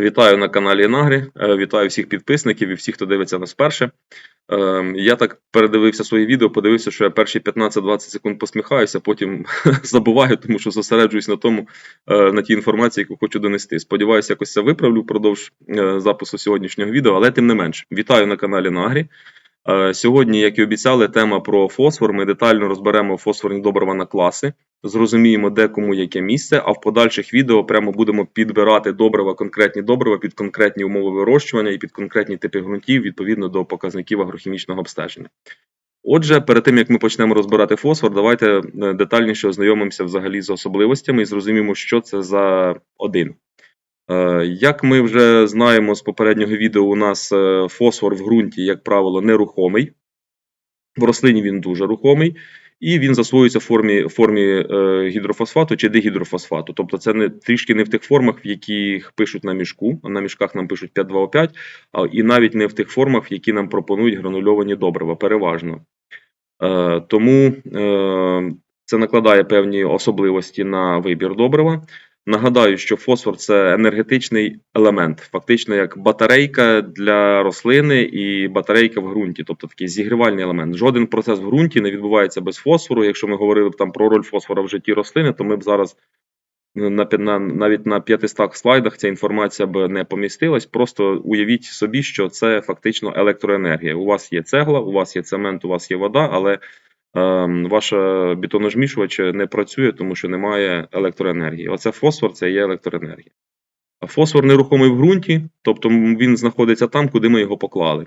Вітаю на каналі Інагрі. Е, Вітаю всіх підписників і всіх, хто дивиться нас вперше. Е, Я так передивився свої відео, подивився, що я перші 15-20 секунд посміхаюся, потім забуваю, тому що зосереджуюсь на тому, е, на тій інформації, яку хочу донести. Сподіваюся, якось це виправлю впродовж е, запису сьогоднішнього відео, але тим не менш, вітаю на каналі Нагрі. Е, Сьогодні, як і обіцяли, тема про фосфор. Ми детально розберемо фосфорні добрива на класи, зрозуміємо, де кому яке місце, а в подальших відео прямо будемо підбирати добрива, конкретні добрива під конкретні умови вирощування і під конкретні типи ґрунтів відповідно до показників агрохімічного обстеження. Отже, перед тим як ми почнемо розбирати фосфор, давайте е, детальніше ознайомимося взагалі з особливостями і зрозуміємо, що це за один. Е, Як ми вже знаємо з попереднього відео, у нас е, фосфор в ґрунті, як правило, нерухомий. В рослині він дуже рухомий, і він засвоюється в формі, формі е, гідрофосфату чи дигідрофосфату. Тобто це не трішки не в тих формах, в яких пишуть на мішку. На мішках нам пишуть 5,2,5, а і навіть не в тих формах, в які нам пропонують гранульовані добрива, переважно. Тому це накладає певні особливості на вибір добрива. Нагадаю, що фосфор це енергетичний елемент, фактично як батарейка для рослини і батарейка в ґрунті, тобто такий зігрівальний елемент. Жоден процес в ґрунті не відбувається без фосфору. Якщо ми говорили б там про роль фосфора в житті рослини, то ми б зараз на, на навіть на 500 слайдах ця інформація б не помістилась. Просто уявіть собі, що це фактично електроенергія. У вас є цегла, у вас є цемент, у вас є вода, але ем, ваша бетоножмішувач не працює, тому що немає електроенергії. Оце фосфор, це є електроенергія. Фосфор нерухомий в ґрунті, тобто він знаходиться там, куди ми його поклали.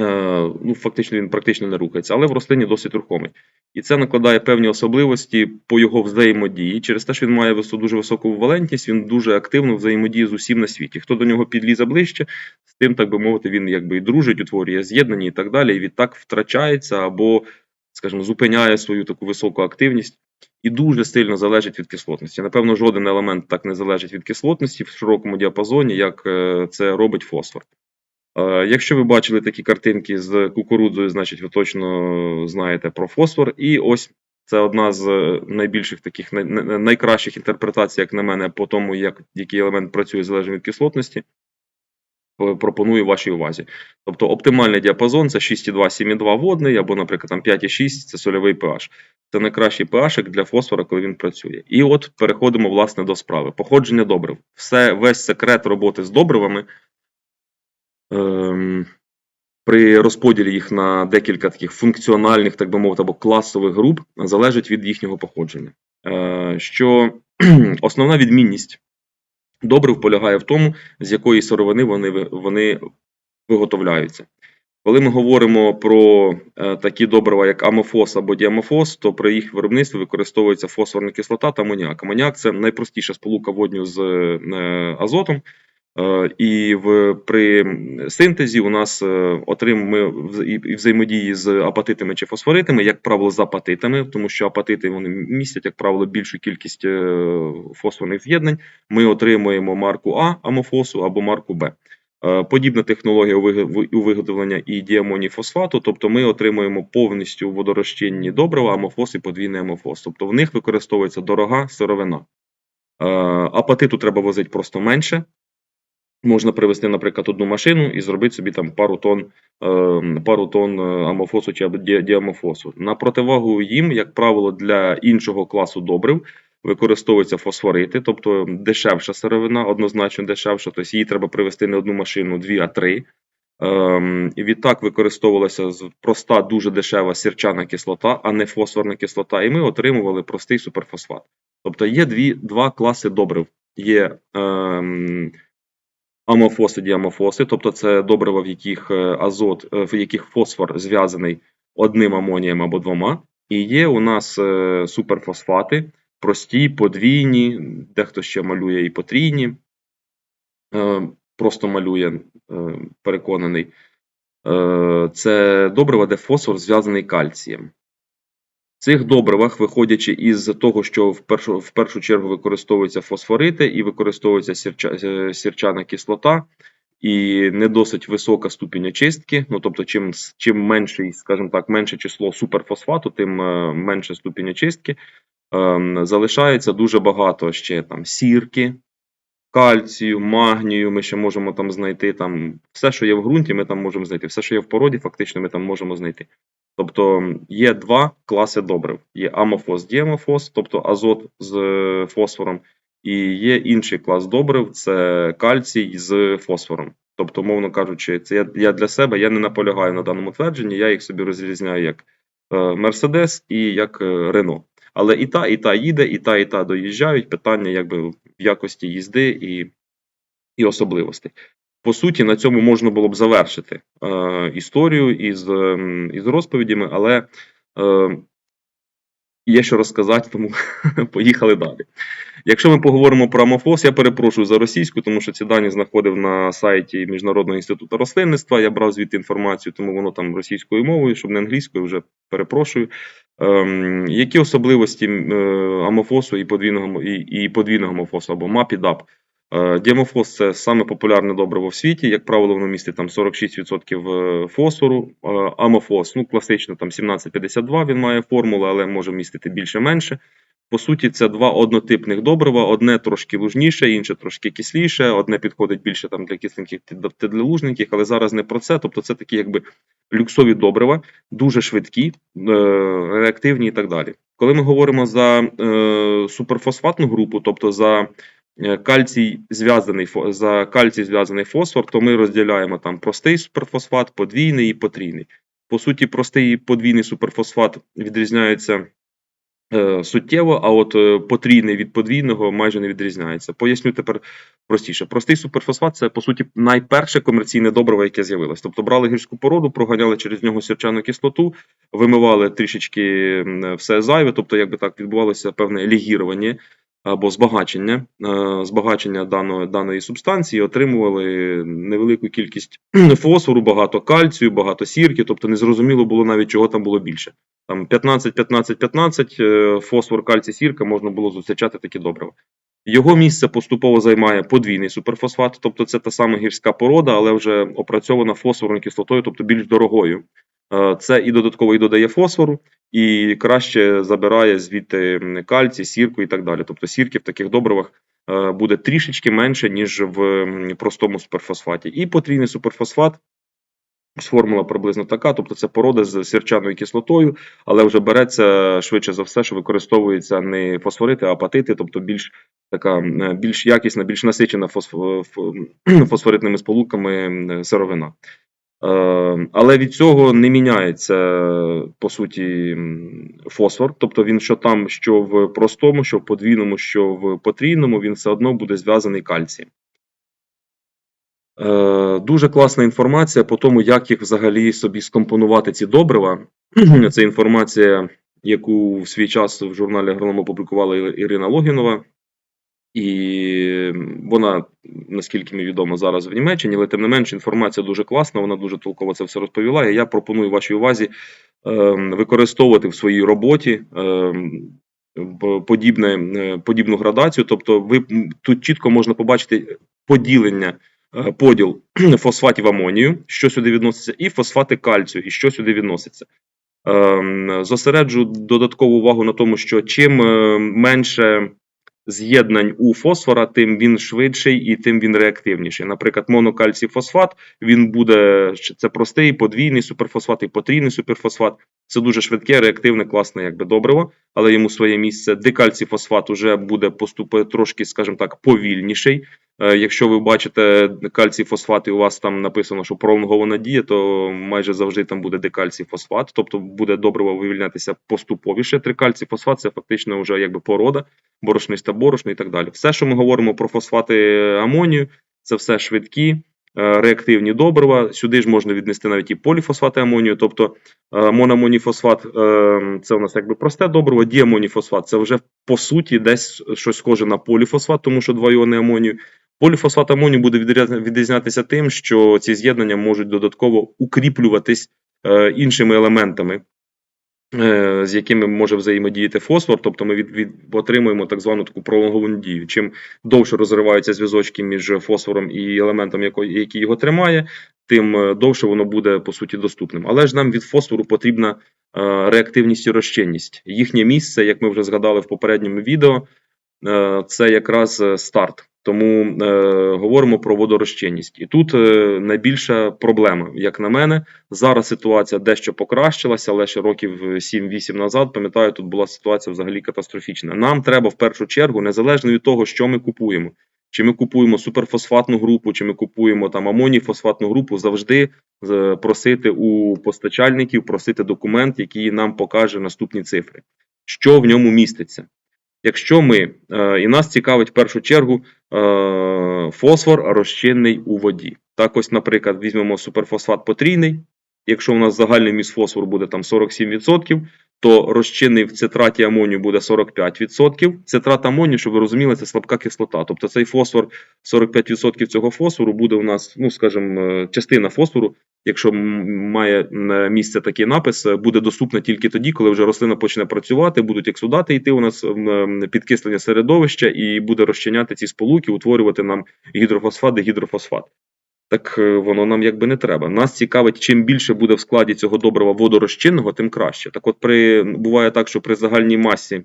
Е, ну, фактично він практично не рухається, але в рослині досить рухомий. І це накладає певні особливості по його взаємодії. Через те, що він має дуже високу валентність, він дуже активно взаємодіє з усім на світі. Хто до нього підлізе ближче, з тим, так би мовити, він якби і дружить, утворює з'єднання і так далі. І відтак втрачається або, скажімо, зупиняє свою таку високу активність. І дуже сильно залежить від кислотності. Напевно, жоден елемент так не залежить від кислотності в широкому діапазоні, як е, це робить фосфор. Е, Якщо ви бачили такі картинки з кукурудзою, значить ви точно знаєте про фосфор. І ось це одна з е, найбільших таких най- най- найкращих інтерпретацій, як на мене, по тому, як який елемент працює залежно від кислотності. Е, Пропоную вашій увазі. Тобто оптимальний діапазон це 6,2, 7,2 водний, або, наприклад, там 5,6 це сольовий pH. Це найкращий pH для фосфора, коли він працює. І от переходимо власне до справи. Походження добрив. Все, весь секрет роботи з добривами ем, при розподілі їх на декілька таких функціональних, так би мовити, або класових груп, залежить від їхнього походження. Е, що основна відмінність добрив полягає в тому, з якої сировини вони, вони виготовляються. Коли ми говоримо про е, такі добрива, як амофос або діамофос, то при їх виробництві використовується фосфорна кислота та амоніак. Амоніак це найпростіша сполука водню з е, азотом. Е, І в, при синтезі у нас е, ми і взаємодії з апатитами чи фосфоритами, як правило, з апатитами, тому що апатити вони містять, як правило, більшу кількість е, фосфорних з'єднань. Ми отримуємо марку А амофосу або марку Б. Подібна технологія у виготовлення і діамоніфосфату, тобто ми отримуємо повністю водорозчинні добрива, амофос і подвійний амофос. Тобто в них використовується дорога сировина. Апатиту треба возити просто менше. Можна привезти, наприклад, одну машину і зробити собі там пару тонн, е, пару тонн е, амофосу чи діамофосу. На противагу їм, як правило, для іншого класу добрив використовуються фосфорити, тобто дешевша сировина, однозначно дешевша, тобто її треба привезти не одну машину, дві, а три. Ем, і відтак використовувалася проста, дуже дешева сірчана кислота, а не фосфорна кислота, і ми отримували простий суперфосфат. Тобто є дві, два класи добрив. Є ем, амофоси, діамофоси, тобто це добрива, в яких е, азот, е, в яких фосфор зв'язаний одним амонієм або двома. І є у нас е, суперфосфати, прості, подвійні, дехто ще малює і потрійні, просто малює, переконаний. Це добрива, де фосфор зв'язаний кальцієм. Цих добривах, виходячи із того, що в першу, в першу чергу використовуються фосфорити і використовується сірча, е, сірчана кислота, і не досить висока ступінь очистки. Ну тобто, чим, чим менший, скажімо так, менше число суперфосфату, тим е, менше ступінь очистки. Ем, залишається дуже багато ще там сірки, кальцію, магнію, ми ще можемо там знайти там все, що є в ґрунті, ми там можемо знайти. Все, що є в породі, фактично ми там можемо знайти. Тобто є два класи добрив: є амофос, діамофос, тобто азот з е, фосфором, і є інший клас добрив це кальцій з фосфором. Тобто, мовно кажучи, це я, для себе я не наполягаю на даному твердженні, я їх собі розрізняю як Мерседес і як е, Рено. Але і та, і та їде, і та, і та доїжджають. Питання якби в якості їзди і, і особливостей. По суті, на цьому можна було б завершити е, історію із, ем, із розповідями, але е, є що розказати, тому поїхали далі. Якщо ми поговоримо про амофос, я перепрошую за російську, тому що ці дані знаходив на сайті Міжнародного інституту рослинництва. Я брав звідти інформацію, тому воно там російською мовою, щоб не англійською, вже перепрошую. Ем, які особливості е, амофосу і подвійного і, і подвійного амофосу або мапідап? Е, Діамофос це саме популярне добриво в світі. Як правило, воно містить там 46% фосфору. Е, Амофос, ну класично, там 1752 він має формулу, але може містити більше-менше. По суті, це два однотипних добрива: одне трошки лужніше, інше трошки кисліше, одне підходить більше там для кисленьких та для лужненьких, але зараз не про це. Тобто, це такі якби люксові добрива, дуже швидкі, е, реактивні і так далі. Коли ми говоримо за е, суперфосфатну групу, тобто за е, кальцій зв'язаний за кальцій зв'язаний фосфор, то ми розділяємо там простий суперфосфат, подвійний і потрійний. По суті, простий і подвійний суперфосфат відрізняються е, суттєво, а от е, потрійний від подвійного майже не відрізняється. Поясню тепер простіше. Простий суперфосфат це по суті найперше комерційне добриво, яке з'явилось. Тобто брали гірську породу, проганяли через нього сірчану кислоту, вимивали трішечки все зайве, тобто, якби так відбувалося певне лігірування або збагачення, е, збагачення даної, даної субстанції, отримували невелику кількість фосфору, багато кальцію, багато сірки, тобто незрозуміло було навіть чого там було більше. Там 15, 15, 15, е, фосфор, кальцій, сірка можна було зустрічати такі добрива. Його місце поступово займає подвійний суперфосфат, тобто це та сама гірська порода, але вже опрацьована фосфорною кислотою, тобто більш дорогою. Е, Це і додатково і додає фосфору, і краще забирає звідти кальцій, сірку і так далі. Тобто сірки в таких добривах е, буде трішечки менше, ніж в простому суперфосфаті. І потрійний суперфосфат. Формула приблизно така, тобто це порода з сірчаною кислотою, але вже береться швидше за все, що використовується не фосфорити, а апатити, тобто більш така більш якісна, більш насичена фосфоритними сполуками сировина. Е, Але від цього не міняється по суті фосфор. Тобто він що там, що в простому, що в подвійному, що в потрійному, він все одно буде зв'язаний кальцієм. Е, Дуже класна інформація по тому, як їх взагалі собі скомпонувати ці добрива. Це інформація, яку в свій час в журналі Агронома опублікувала Ірина Логінова. І вона, наскільки мені відомо, зараз в Німеччині, але тим не менш інформація дуже класна, вона дуже толково це все розповіла. І я пропоную вашій увазі ем, використовувати в своїй роботі ем, подібне, е, подібну градацію. Тобто, ви тут чітко можна побачити поділення, е, поділ фосфатів амонію, що сюди відноситься, і фосфати кальцію, і що сюди відноситься. Ем, Зосереджу додаткову увагу на тому, що чим е, менше з'єднань у фосфора, тим він швидший і тим він реактивніший. Наприклад, монокальцій фосфат він буде це простий подвійний суперфосфат і потрійний суперфосфат. Це дуже швидке, реактивне, класне, якби добриво, але йому своє місце. Декальцій фосфат уже буде поступити трошки, скажімо так, повільніший. Е, Якщо ви бачите кальцій фосфат, і у вас там написано, що пролонгована дія, то майже завжди там буде декальцій фосфат, тобто буде добриво вивільнятися поступовіше. Трикальцій фосфат це фактично вже якби порода, борошниста борошно і так далі. Все, що ми говоримо про фосфати амонію, це все швидкі. е, Реактивні добрива. Сюди ж можна віднести навіть і поліфосфати амонію, тобто е, монамоніфосфат е, це у нас якби просте добриво, діамоніфосфат це вже по суті десь щось схоже на поліфосфат, тому що два іони амонію. Поліфосфат амонію буде відрізнятися тим, що ці з'єднання можуть додатково укріплюватись е, іншими елементами, е, з якими може взаємодіяти фосфор. Тобто ми від, від, отримуємо так звану таку пролонговану дію. Чим довше розриваються зв'язочки між фосфором і елементом, який його тримає, тим е, довше воно буде по суті доступним. Але ж нам від фосфору потрібна реактивність і розчинність. Їхнє місце, як ми вже згадали в попередньому відео, це якраз е, старт. Тому е, говоримо про водорозчинність. І тут е, найбільша проблема, як на мене, зараз ситуація дещо покращилася, але ще років 7-8 назад, пам'ятаю, тут була ситуація взагалі катастрофічна. Нам треба в першу чергу, незалежно від того, що ми купуємо. Чи ми купуємо суперфосфатну групу, чи ми купуємо там амоніфосфатну групу, завжди е, просити у постачальників, просити документ, який нам покаже наступні цифри, що в ньому міститься. Якщо ми, е, і нас цікавить в першу чергу е, фосфор розчинний у воді. Так, ось, наприклад, візьмемо суперфосфат потрійний. Якщо у нас загальний міст фосфору буде там 47%, то розчинний в цитраті амонію буде 45%. Цитрат амонію, щоб ви розуміли, це слабка кислота. Тобто цей фосфор, 45% цього фосфору буде у нас, ну скажімо, е, частина фосфору, якщо має е, місце такий напис, е, буде доступна тільки тоді, коли вже рослина почне працювати, будуть ексудати йти у нас підкислення середовища і буде розчиняти ці сполуки, утворювати нам гідрофосфат і гідрофосфат. Так е, воно нам якби не треба. Нас цікавить, чим більше буде в складі цього добрива водорозчинного, тим краще. Так от при буває так, що при загальній масі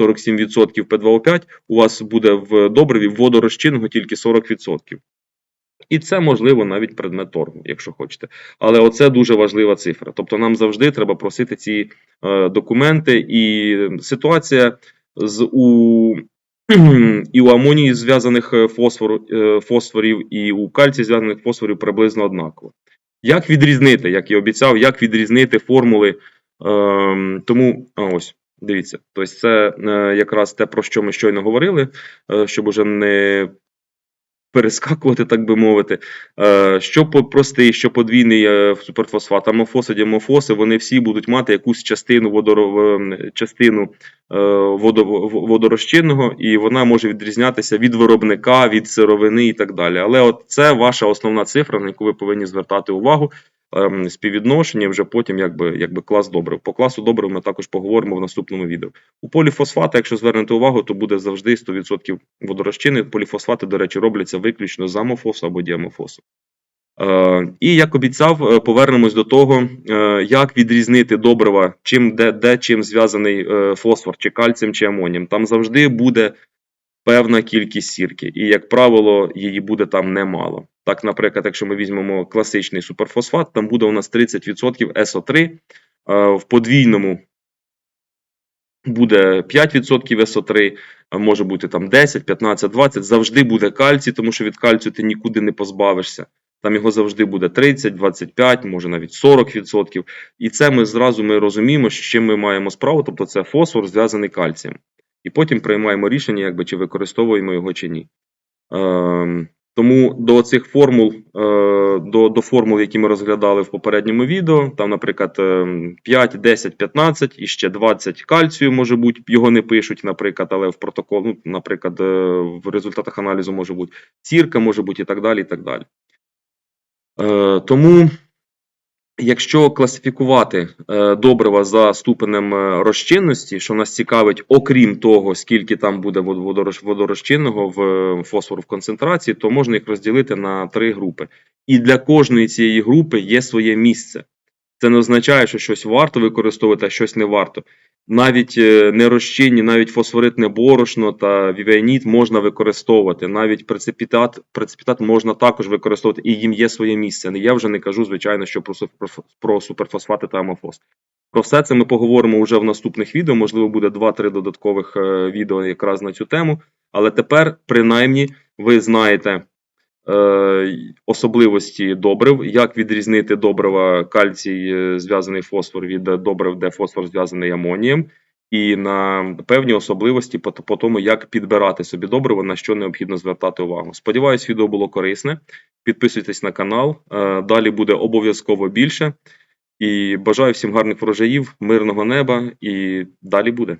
47% P2O5 у вас буде в добриві водорозчинного тільки 40%. І це можливо навіть предмет торгу, якщо хочете. Але оце дуже важлива цифра. Тобто нам завжди треба просити ці е, документи, і ситуація з у і у амонії зв'язаних е, фосфор, е, фосфорів, і у кальці зв'язаних фосфорів приблизно однаково. Як відрізнити, як і обіцяв, як відрізнити формули? Ем, тому а ось дивіться, тобто це е, якраз те, про що ми щойно говорили, е, щоб уже не перескакувати, так би мовити. Е, Що простий, що подвійний е, суперфосфат, амофоси, діамофоси, вони всі будуть мати якусь частину водоро, частину е, водорозчинного, і вона може відрізнятися від виробника, від сировини і так далі. Але от це ваша основна цифра, на яку ви повинні звертати увагу. Ем, Співвідношення вже потім якби, якби клас добрив. По класу добрив ми також поговоримо в наступному відео. У поліфосфата, якщо звернете увагу, то буде завжди 100% водорозчини. Поліфосфати, до речі, робляться виключно з амофосу або діамофосу. Е, і як обіцяв, е, повернемось до того, е, як відрізнити добрива, чим де, де чим зв'язаний фосфор, чи кальцієм, чи амонієм. Там завжди буде певна кількість сірки, і, як правило, її буде там немало. Так, наприклад, якщо ми візьмемо класичний суперфосфат, там буде у нас 30% СО3, е, в подвійному буде 5% СО3, може бути там 10, 15, 20, завжди буде кальцій, тому що від кальцію ти нікуди не позбавишся. Там його завжди буде 30, 25, може навіть 40%. І це ми зразу ми розуміємо, з чим ми маємо справу, тобто це фосфор зв'язаний кальцієм. І потім приймаємо рішення, якби, чи використовуємо його чи ні. Ем, тому до цих формул, е, до, до формул, які ми розглядали в попередньому відео, там, наприклад, ем, 5, 10, 15 і ще 20 кальцію, може бути, його не пишуть, наприклад, але в протокол, ну, наприклад, е, в результатах аналізу може бути сірка, може бути і так далі. і так далі. Е, Тому, якщо класифікувати е, добрива за ступенем е, розчинності, що нас цікавить, окрім того, скільки там буде водорозчинного в е, фосфору в концентрації, то можна їх розділити на три групи. І для кожної цієї групи є своє місце. Це не означає, що щось варто використовувати, а щось не варто. Навіть е, нерозчинні, навіть фосфоритне борошно та вівіаніт можна використовувати. Навіть прецепітат, прецепітат можна також використовувати, і їм є своє місце. Я вже не кажу, звичайно, що про, суперф- про суперфосфати та амофос. Про все це ми поговоримо вже в наступних відео. Можливо, буде 2-3 додаткових е, відео якраз на цю тему. Але тепер, принаймні, ви знаєте особливості добрив, як відрізнити добрива кальцій, е, зв'язаний фосфор від добрив, де фосфор зв'язаний амонієм, і на певні особливості по, по тому, як підбирати собі добриво, на що необхідно звертати увагу. Сподіваюсь, відео було корисне. Підписуйтесь на канал. е, Далі буде обов'язково більше. І бажаю всім гарних врожаїв, мирного неба, і далі буде.